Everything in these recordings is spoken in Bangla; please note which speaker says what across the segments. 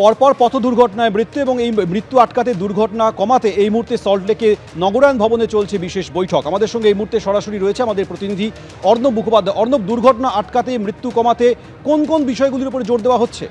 Speaker 1: পরপর পথ দুর্ঘটনায় মৃত্যু এবং এই মৃত্যু আটকাতে দুর্ঘটনা কমাতে এই মুহূর্তে সল্টলেকে নগরায়ণ ভবনে চলছে বিশেষ বৈঠক। আমাদের সঙ্গে এই মুহূর্তে সরাসরি রয়েছে আমাদের প্রতিনিধি অর্ণব মুখোপাধ্যায়। অর্ণব, দুর্ঘটনা আটকাতে, মৃত্যু কমাতে কোন কোন বিষয়গুলির উপরে জোর দেওয়া হচ্ছে?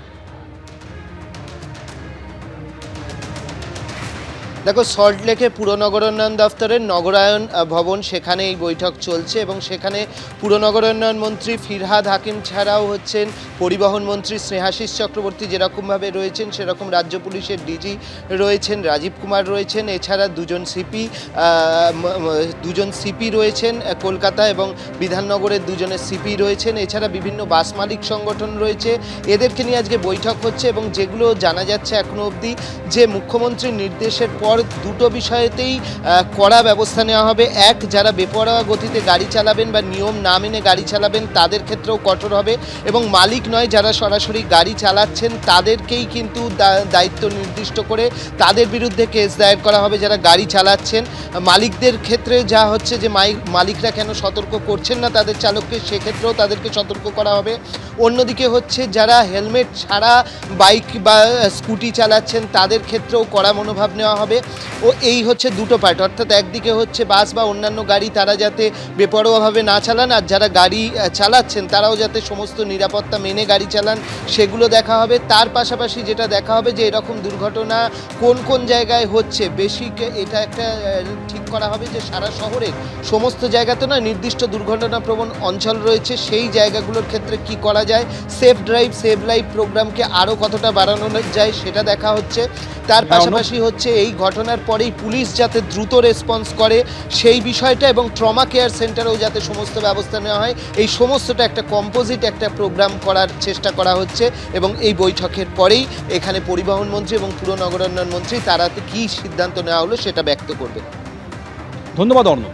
Speaker 2: দেখো সল্টলেকে পুরনগরোন্নয়ন দপ্তরের নগরায়ণ আহ, ভবন সেখানে এই বৈঠক চলছে এবং সেখানে পুরনগরোন্নয়ন মন্ত্রী ফিরহাদ হাকিম ছাড়াও হচ্ছেন পরিবহন মন্ত্রী স্নেহাশিস চক্রবর্তী যেরকমভাবে রয়েছেন সেরকম রাজ্য পুলিশের ডিজি রয়েছেন রাজীব কুমার রয়েছেন এছাড়া দুজন সিপি দুজন সিপি রয়েছেন কলকাতা এবং বিধাননগরের দুজনের সিপি রয়েছেন এছাড়া বিভিন্ন বাস মালিক সংগঠন রয়েছে। এদেরকে নিয়ে আজকে বৈঠক হচ্ছে এবং যেগুলো জানা যাচ্ছে এখনও অবধি যে মুখ্যমন্ত্রীর নির্দেশের পর দুটো বিষয়েতেই কড়া ব্যবস্থা নেওয়া হবে। এক, যারা বেপরোয়া গতিতে গাড়ি চালাবেন বা নিয়ম না মেনে গাড়ি চালাবেন, তাদের ক্ষেত্রেও কঠোর হবে। এবং মালিক নয়, যারা সরাসরি গাড়ি চালাচ্ছেন, তাদেরকেই কিন্তু দায়িত্ব নির্দিষ্ট করে তাদের বিরুদ্ধে কেস দায়ের করা হবে যারা গাড়ি চালাচ্ছেন। মালিকদের ক্ষেত্রে যা হচ্ছে যে মালিকরা কেন সতর্ক করছেন না তাদের চালককে, সেক্ষেত্রেও তাদেরকে সতর্ক করা হবে। অন্যদিকে হচ্ছে, যারা হেলমেট ছাড়া বাইক বা স্কুটি চালাচ্ছেন, তাদের ক্ষেত্রেও কড়া মনোভাব নেওয়া হবে। ও এই হচ্ছে দুটো পার্ট অর্থাৎ একদিকে হচ্ছে বাস বা অন্যান্য গাড়ি তারা যাতে বেপরোয়াভাবে না চালান আর যারা গাড়ি চালাচ্ছেন তারাও যাতে সমস্ত নিরাপত্তা মেনে গাড়ি চালান সেগুলো দেখা হবে। তার পাশাপাশি যেটা দেখা হবে যে এরকম দুর্ঘটনা কোন কোন জায়গায় হচ্ছে বেশি এটা একটা ঠিক করা হবে যে সারা শহরে সমস্ত জায়গাতে না নির্দিষ্ট দুর্ঘটনা প্রবণ অঞ্চল রয়েছে। সেই জায়গাগুলোর ক্ষেত্রে কি করা যায়? সেফ ড্রাইভ সেভ লাইফ প্রোগ্রামকে আরও কতটা বাড়ানো যায় সেটা দেখা হচ্ছে। তার
Speaker 1: হ্যাঁ,
Speaker 2: পাশাপাশি হচ্ছে এই ঘটনার পরেই পুলিশ যাতে দ্রুত রেসপন্স করে সেই বিষয়টা এবং ট্রমা কেয়ার সেন্টারেও যাতে সমস্ত ব্যবস্থা নেওয়া হয় এই সমস্তটা একটা কম্পোজিট একটা প্রোগ্রাম করার চেষ্টা করা হচ্ছে এবং এই বৈঠকের পরেই এখানে পরিবহন মন্ত্রী এবং পুর নগরায়ণ মন্ত্রী তারা কী সিদ্ধান্ত নেওয়া হলো সেটা ব্যক্ত করবে।
Speaker 1: ধন্যবাদ অর্ণব।